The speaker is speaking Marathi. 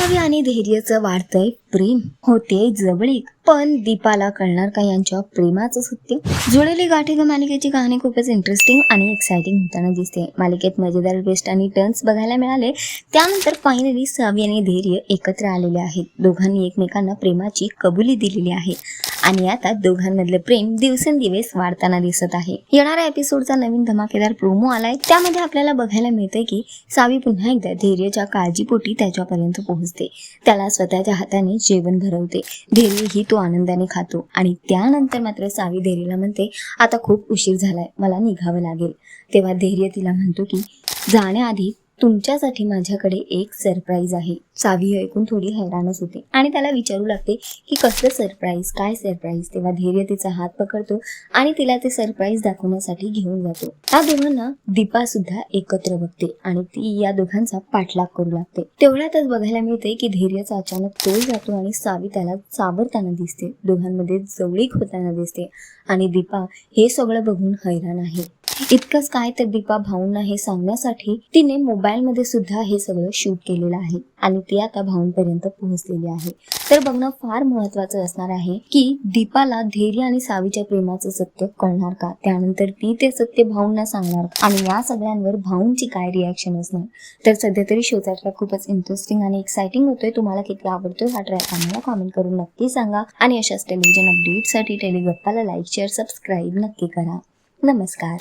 सावी आणि धैर्यचं वाढतंय प्रेम होते जवळीक. पण दीपाला कळणार का यांच्या प्रेमाचं सत्य? जुळलेली गाठी ग मालिकेची कहाणी खूपच इंटरेस्टिंग आणि एक्साइटिंग होताना दिसते. मालिकेत मजेदार ट्विस्ट आणि टर्न्स बघायला मिळाले. त्यानंतर फायनली सावी आणि धैर्य एकत्र आलेले आहेत. दोघांनी एकमेकांना प्रेमाची कबुली दिलेली आहे. आणि आता दोघांमधलं प्रेम दिवसेंदिवस वाढताना दिसत आहे. येणाऱ्या एपिसोडचा नवीन धमाकेदार प्रोमो आलाय. त्यामध्ये आपल्याला बघायला मिळतंय की सावी पुन्हा एकदा धैर्यच्या काळजीपोटी त्याच्यापर्यंत पोहोचते. त्याला स्वतःच्या हाताने जेवण भरवते. धैर्य ही तो आनंदाने खातो. आणि त्यानंतर मात्र सावी धैर्यला म्हणते आता खूप उशीर झालाय. मला निघावं लागेल. तेव्हा धैर्य तिला म्हणतो की जाण्याआधी तुमच्यासाठी माझ्याकडे एक सरप्राईज आहे. सावी हे ऐकून थोडी हैराणच होते. आणि त्याला विचारू लागते की कसलं सरप्राईज काय सरप्राईज तेव्हा धैर्य तिचा हात पकडतो आणि तिला ते सरप्राईज दाखवण्यासाठी घेऊन जातो. त्या दोघांना दीपा सुद्धा एकत्र बघते आणि ती या दोघांचा पाठलाग करू लागते. तेवढ्यातच बघायला मिळते की धैर्याचा अचानक तोल जातो आणि सावी त्याला सावरताना दिसते. दोघांमध्ये जवळीक होताना दिसते आणि दीपा हे सगळं बघून हैराण आहे. इतकंच काय तर दीपा भाऊंना हे सांगण्यासाठी तिने मोबाईल मध्ये सुद्धा हे सगळं शूट केलेलं आहे. आणि ती आता भाऊंपर्यंत पोहोचलेली आहे. तर बघणं फार महत्वाचं असणार आहे की दीपाला धैर्य आणि सावीच्या प्रेमाचं सत्य कळणार का? त्यानंतर ती ते सत्य भाऊंना सांगणार. आणि या सगळ्यांवर भाऊंची काय रिॲक्शन असणार? तर सध्या तरी शोचा ट्रॅक खूपच इंटरेस्टिंग आणि एक्साइटिंग होतोय. तुम्हाला किती आवडतोय हा ट्रॅक आम्हाला कॉमेंट करून नक्की सांगा. आणि अशाच टेलिव्हिजन अपडेटसाठी टेलिगप्पाला लाईक शेअर सबस्क्राईब नक्की करा. नमस्कार.